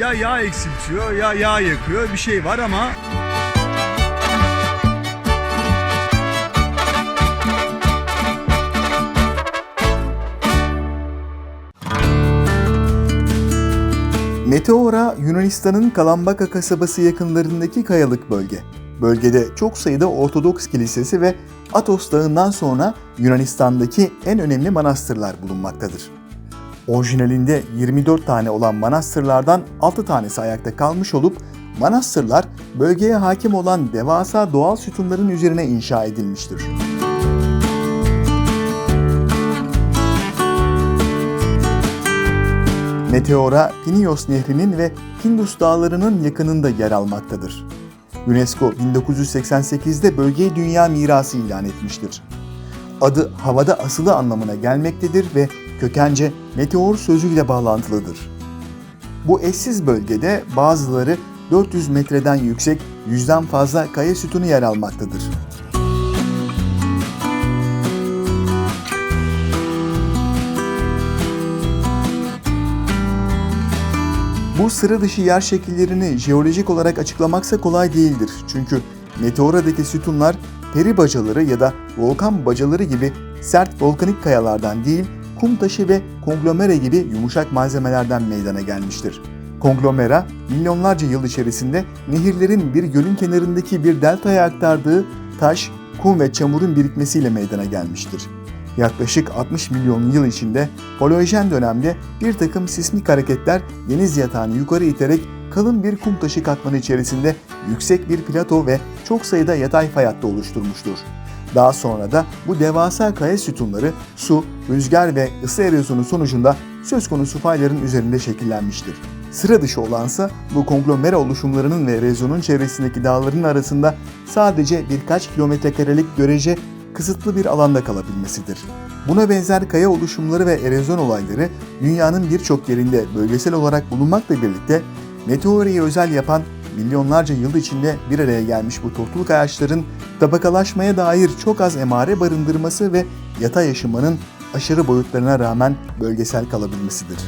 ya yağ eksiltiyor ya yağ yakıyor bir şey var ama Meteora, Yunanistan'ın Kalambaka kasabası yakınlarındaki kayalık bölge. Bölgede çok sayıda Ortodoks kilisesi ve Atos Dağı'ndan sonra Yunanistan'daki en önemli manastırlar bulunmaktadır. Orijinalinde 24 tane olan manastırlardan 6 tanesi ayakta kalmış olup manastırlar bölgeye hakim olan devasa doğal sütunların üzerine inşa edilmiştir. Meteora, Pinios Nehri'nin ve Pindus Dağları'nın yakınında yer almaktadır. UNESCO 1988'de bölgeyi dünya mirası ilan etmiştir. Adı havada asılı anlamına gelmektedir ve kökence meteor sözüyle bağlantılıdır. Bu eşsiz bölgede bazıları 400 metreden yüksek yüzden fazla kaya sütunu yer almaktadır. Bu sıra dışı yer şekillerini jeolojik olarak açıklamaksa kolay değildir. Çünkü meteoradaki sütunlar peri bacaları ya da volkan bacaları gibi sert volkanik kayalardan değil, kum taşı ve konglomere gibi yumuşak malzemelerden meydana gelmiştir. Konglomera, milyonlarca yıl içerisinde nehirlerin bir gölün kenarındaki bir deltaya aktardığı taş, kum ve çamurun birikmesiyle meydana gelmiştir. Yaklaşık 60 milyon yıl içinde Paleojen dönemde bir takım sismik hareketler deniz yatağını yukarı iterek kalın bir kum taşı katmanı içerisinde yüksek bir plato ve çok sayıda yatay fay hattı oluşturmuştur. Daha sonra da bu devasa kaya sütunları su, rüzgar ve ısı erozyonu sonucunda söz konusu fayların üzerinde şekillenmiştir. Sıra dışı olansa bu konglomera oluşumlarının ve erozyonun çevresindeki dağların arasında sadece birkaç kilometre karelik görece kısıtlı bir alanda kalabilmesidir. Buna benzer kaya oluşumları ve erozyon olayları dünyanın birçok yerinde bölgesel olarak bulunmakla birlikte meteoriyi özel yapan milyonlarca yıl içinde bir araya gelmiş bu tortul kayaçların tabakalaşmaya dair çok az emare barındırması ve yatay yaşamanın aşırı boyutlarına rağmen bölgesel kalabilmesidir.